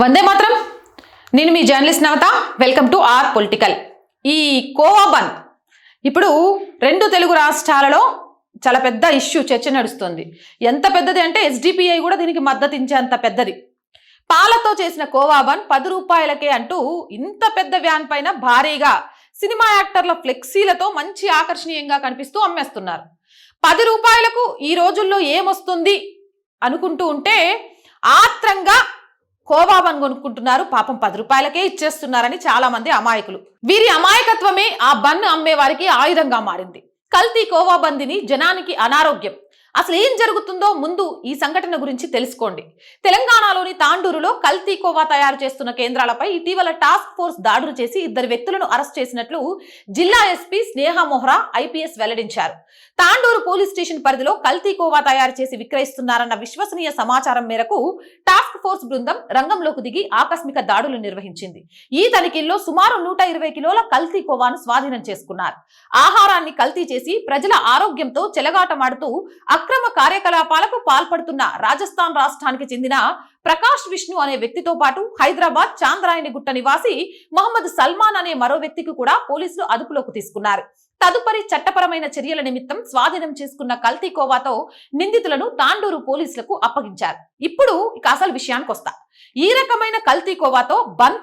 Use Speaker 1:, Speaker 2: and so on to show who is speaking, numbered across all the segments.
Speaker 1: వందే మాత్రం. నేను మీ journalist Navata. Welcome to R political. ఈ కోవా ఇప్పుడు రెండు తెలుగు రాష్ట్రాలలో చాలా పెద్ద ఇష్యూ చర్చ నడుస్తుంది. ఎంత పెద్దది అంటే ఎస్డిపిఐ కూడా దీనికి మద్దతు ఇచ్చేంత పెద్దది. పాలతో చేసిన కోవా పది రూపాయలకే అంటూ ఇంత పెద్ద వ్యాన్ పైన భారీగా సినిమా యాక్టర్ల ఫ్లెక్సీలతో మంచి ఆకర్షణీయంగా కనిపిస్తూ అమ్మేస్తున్నారు. పది రూపాయలకు ఈ రోజుల్లో ఏమొస్తుంది అనుకుంటూ ఉంటే ఆత్రంగా కోబాబన్ కొనుక్కుంటున్నారు. పాపం పది రూపాయలకే ఇచ్చేస్తున్నారని చాలా మంది అమాయకులు. వీరి అమాయకత్వమే ఆ బన్ అమ్మే వారికి ఆయుధంగా మారింది. కల్తీ కోవా బందిని జనానికి అనారోగ్యం. అసలు ఏం జరుగుతుందో ముందు ఈ సంఘటన గురించి తెలుసుకోండి. తెలంగాణలోని తాండూరులో కల్తీ కోవా తయారు చేస్తున్న కేంద్రాలపై ఇటీవల టాస్క్ ఫోర్స్ దాడులు చేసి ఇద్దరు వ్యక్తులను అరెస్ట్ చేసినట్లు జిల్లా ఎస్పీ స్నేహ మోహ్రా ఐపీఎస్ వెల్లడించారు. తాండూరు పోలీస్ స్టేషన్ పరిధిలో కల్తీ కోవా తయారు చేసి విక్రయిస్తున్నారన్న విశ్వసనీయ సమాచారం మేరకు టాస్క్ ఫోర్స్ బృందం రంగంలోకి దిగి ఆకస్మిక దాడులు నిర్వహించింది. ఈ తనిఖీల్లో సుమారు నూట ఇరవై కిలోల కల్తీ కోవాను స్వాధీనం చేసుకున్నారు. ఆహారాన్ని కల్తీ చేసి ప్రజల ఆరోగ్యంతో చెలగాటమాడుతూ అక్రమ కార్యకలాపాలకు పాల్పడుతున్న రాజస్థాన్ రాష్ట్రానికి చెందిన ప్రకాష్ విష్ణు అనే వ్యక్తితో పాటు హైదరాబాద్ చాంద్రాయని గుట్ట నివాసి మహమ్మద్ సల్మాన్ అనే మరో వ్యక్తికి కూడా పోలీసులు అదుపులోకి తీసుకున్నారు. తదుపరి చట్టపరమైన చర్యల నిమిత్తం స్వాధీనం చేసుకున్న కల్తీ కోవాతో నిందితులను తాండూరు పోలీసులకు అప్పగించారు. ఇప్పుడు ఇక అసలు విషయానికి వస్తా. ఈ రకమైన కల్తీ కోవాతో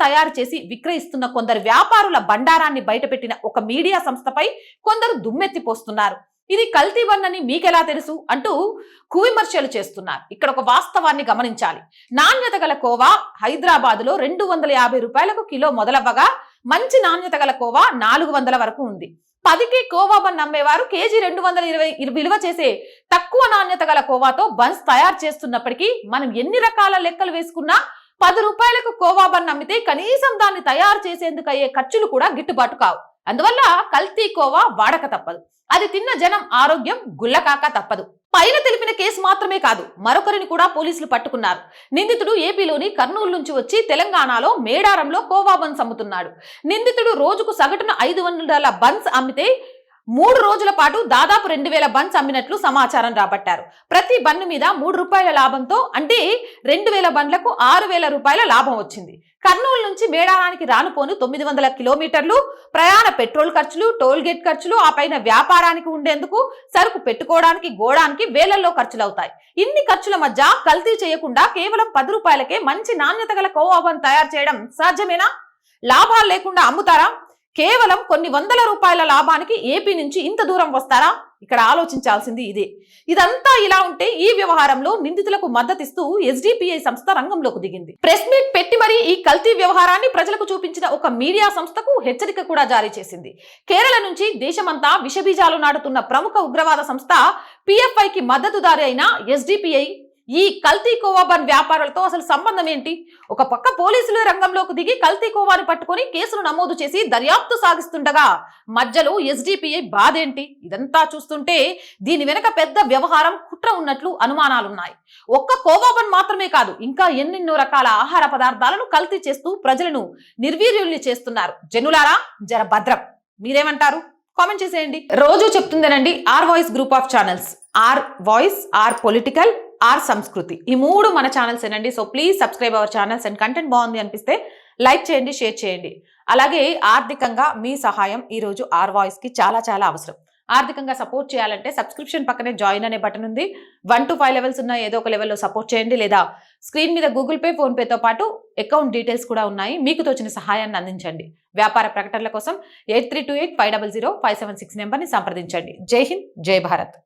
Speaker 1: తయారు చేసి విక్రయిస్తున్న కొందరు వ్యాపారుల బండారాన్ని బయటపెట్టిన ఒక మీడియా సంస్థపై కొందరు దుమ్మెత్తిపోస్తున్నారు ఇది కల్తీ బన్ అని మీకెలా తెలుసు? అంటూ కువిమర్శలు చేస్తున్నారు. ఇక్కడ ఒక వాస్తవాన్ని గమనించాలి. నాణ్యత గల కోవా హైదరాబాద్లో రెండు వందల యాభై రూపాయలకు కిలో మొదలవ్వగా మంచి నాణ్యత గల కోవా నాలుగు వందల వరకు ఉంది. పదికి కోవా బన్ అమ్మేవారు కేజీ రెండు వందల ఇరవై విలువ చేసే తక్కువ నాణ్యత గల కోవాతో బన్స్ తయారు చేస్తున్నప్పటికీ మనం ఎన్ని రకాల లెక్కలు వేసుకున్నా పది రూపాయలకు కోవా బన్ అమ్మితే కనీసం దాన్ని తయారు చేసేందుకు అయ్యే ఖర్చులు కూడా గిట్టుబాటు కావు. అందువల్ల కల్తీ కోవా వాడక తప్పదు. అది తిన్న జనం ఆరోగ్యం గుల్లకాక తప్పదు. పైన తెలిపిన కేసు మాత్రమే కాదు మరొకరిని కూడా పోలీసులు పట్టుకున్నారు. నిందితుడు ఏపీలోని కర్నూలు నుంచి వచ్చి తెలంగాణలో మేడారంలో కోవా బన్స్ అమ్ముతున్నాడు. నిందితుడు రోజుకు సగటున ఐదు వందల బన్స్ అమ్మితే మూడు రోజుల పాటు దాదాపు రెండు వేల బన్స్ అమ్మినట్లు సమాచారం రాబట్టారు. ప్రతి బన్ను మీద మూడు రూపాయల లాభంతో అంటే రెండు వేల బండ్లకు ఆరు వేల రూపాయల లాభం వచ్చింది. కర్నూలు నుంచి మేడారానికి రానుపోను తొమ్మిది వందల కిలోమీటర్లు. ప్రయాణ పెట్రోల్ ఖర్చులు టోల్ గేట్ ఖర్చులు ఆ పైన వ్యాపారానికి ఉండేందుకు సరుకు పెట్టుకోవడానికి గోడానికి వేలల్లో ఖర్చులు అవుతాయి ఇన్ని ఖర్చుల మధ్య కల్తీ చేయకుండా కేవలం పది రూపాయలకే మంచి నాణ్యత గల కోవాబన్ తయారు చేయడం సాధ్యమేనా? లాభాలు లేకుండా అమ్ముతారా? కేవలం కొన్ని వందల రూపాయల లాభానికి ఏపీ నుంచి ఇంత దూరం వస్తారా? ఇక్కడ ఆలోచించాల్సింది ఇదే. ఇదంతా ఇలా ఉంటే ఈ వ్యవహారంలో నిందితులకు మద్దతిస్తూ ఎస్డిపిఐ సంస్థ రంగంలోకి దిగింది. ప్రెస్ మీట్ పెట్టి మరీ ఈ కల్తీ వ్యవహారాన్ని ప్రజలకు చూపించిన ఒక మీడియా సంస్థకు హెచ్చరిక కూడా జారీ చేసింది. కేరళ నుంచి దేశమంతా విషబీజాలు నాటుతున్న ప్రముఖ ఉగ్రవాద సంస్థ పిఎఫ్ఐకి మద్దతుదారి అయిన ఎస్డిపిఐ ఈ కల్తీ కోవాబన్ వ్యాపారాలతో అసలు సంబంధం ఏంటి? ఒక పక్క పోలీసులు రంగంలోకి దిగి కల్తీ కోవాను పట్టుకొని కేసులు నమోదు చేసి దర్యాప్తు సాగిస్తుండగా మధ్యలో ఎస్డిపిఐ బాధేంటి? ఇదంతా చూస్తుంటే దీని వెనక పెద్ద వ్యవహారం కుట్ర ఉన్నట్లు అనుమానాలున్నాయి. ఒక్క కోవాబన్ మాత్రమే కాదు ఇంకా ఎన్నెన్నో రకాల ఆహార పదార్థాలను కల్తీ చేస్తూ ప్రజలను నిర్వీర్యుల్ని చేస్తున్నారు. జనులారా జర భద్రం. మీరేమంటారు? కామెంట్ చేసేయండి. రోజు చెప్తుందేనండి R voice group of channels. R voice R political R Sanskriti. ఈ మూడు మన ఛానల్స్ ఏనండి. So please subscribe our channels and content బాగుంది అనిపిస్తే లైక్ చేయండి షేర్ చేయండి. అలాగే ఆర్థికంగా మీ సహాయం ఈరోజు ఆర్ వాయిస్కి చాలా చాలా అవసరం. ఆర్థికంగా సపోర్ట్ చేయాలంటే సబ్స్క్రిప్షన్ పక్కనే జాయిన్ అనే బటన్ ఉంది. వన్ టు ఫైవ్ లెవెల్స్ ఉన్న ఏదో ఒక లెవెల్లో సపోర్ట్ చేయండి. లేదా స్క్రీన్ మీద గూగుల్ పే ఫోన్పేతో పాటు అకౌంట్ డీటెయిల్స్ కూడా ఉన్నాయి. మీకు తోచిన సహాయాన్ని అందించండి. వ్యాపార ప్రకటనల కోసం eight three two eight five double zero five seven six నెంబర్ని సంప్రదించండి. జై హింద్ జై భారత్.